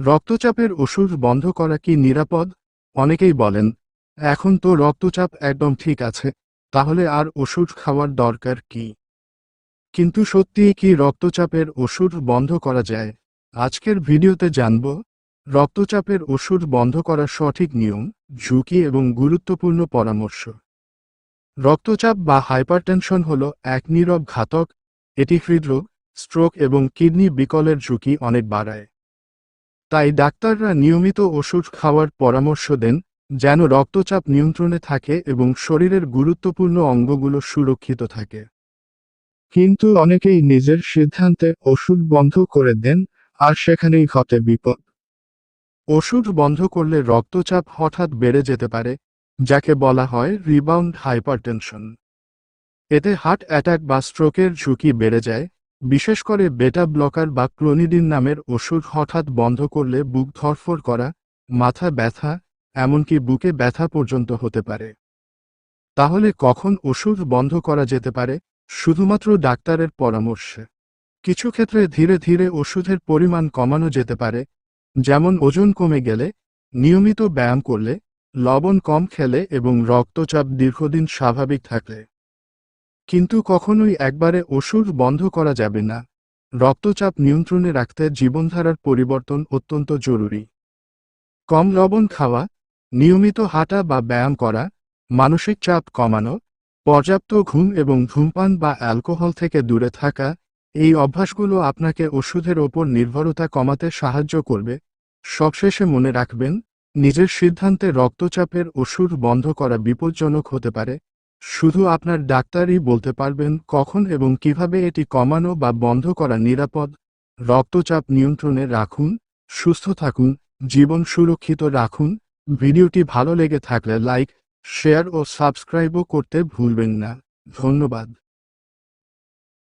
রক্তচাপের ওষুধ বন্ধ করা কি নিরাপদ? অনেকেই বলেন, এখন তো রক্তচাপ একদম ঠিক আছে, তাহলে আর ওষুধ খাওয়ার দরকার কি? কিন্তু সত্যিই কি রক্তচাপের ওষুধ বন্ধ করা যায়? আজকের ভিডিওতে জানব, রক্তচাপের ওষুধ বন্ধ করার সঠিক নিয়ম, ঝুঁকি এবং গুরুত্বপূর্ণ পরামর্শ। রক্তচাপ বা হাইপারটেনশন হল এক নীরব ঘাতক, এটি হৃদরোগ, স্ট্রোক এবং কিডনি বিকলের ঝুঁকি অনেক বাড়ায়। তাই ডাক্তাররা নিয়মিত ওষুধ খাওয়ার পরামর্শ দেন, যেন রক্তচাপ নিয়ন্ত্রণে থাকে এবং শরীরের গুরুত্বপূর্ণ অঙ্গগুলো সুরক্ষিত থাকে। কিন্তু অনেকেই নিজের সিদ্ধান্তে ওষুধ বন্ধ করে দেন, আর সেখানেই ঘটে বিপদ। ওষুধ বন্ধ করলে রক্তচাপ হঠাৎ বেড়ে যেতে পারে, যাকে বলা হয় রিবাউন্ড হাইপারটেনশন। এতে হার্ট অ্যাটাক বা স্ট্রোকের ঝুঁকি বেড়ে যায় বিশেষ করে বেটা ব্লকার বা ক্লোনিডিন নামের ওষুধ হঠাৎ বন্ধ করলে বুক ধরফর করা, মাথা ব্যথা, এমনকি বুকে ব্যথা পর্যন্ত হতে পারে। তাহলে কখন ওষুধ বন্ধ করা যেতে পারে, শুধুমাত্র ডাক্তারের পরামর্শে? কিছু ক্ষেত্রে ধীরে ধীরে ওষুধের পরিমাণ কমানো যেতে পারে, যেমন ওজন কমে গেলে, নিয়মিত ব্যায়াম করলে, লবণ কম খেলে এবং রক্তচাপ দীর্ঘদিন স্বাভাবিক থাকলে। কিন্তু কখনোই একবারে ওষুধ বন্ধ করা যাবে না। রক্তচাপ নিয়ন্ত্রণে রাখতে জীবনধারার পরিবর্তন অত্যন্ত জরুরি। কম লবণ খাওয়া, নিয়মিত হাঁটা বা ব্যায়াম করা, মানসিক চাপ কমানো, পর্যাপ্ত ঘুম এবং ধূমপান বা অ্যালকোহল থেকে দূরে থাকা, এই অভ্যাসগুলো আপনাকে ওষুধের ওপর নির্ভরতা কমাতে সাহায্য করবে। সবশেষে মনে রাখবেন, নিজের সিদ্ধান্তে রক্তচাপের ওষুধ বন্ধ করা বিপজ্জনক হতে পারে। শুধু আপনার ডাক্তারই বলতে পারবেন কখন এবং কীভাবে এটি কমানো বা বন্ধ করা নিরাপদ। রক্তচাপ নিয়ন্ত্রণে রাখুন, সুস্থ থাকুন, জীবন সুরক্ষিত রাখুন। ভিডিওটি ভালো লেগে থাকলে লাইক, শেয়ার ও সাবস্ক্রাইবও করতে ভুলবেন না। ধন্যবাদ।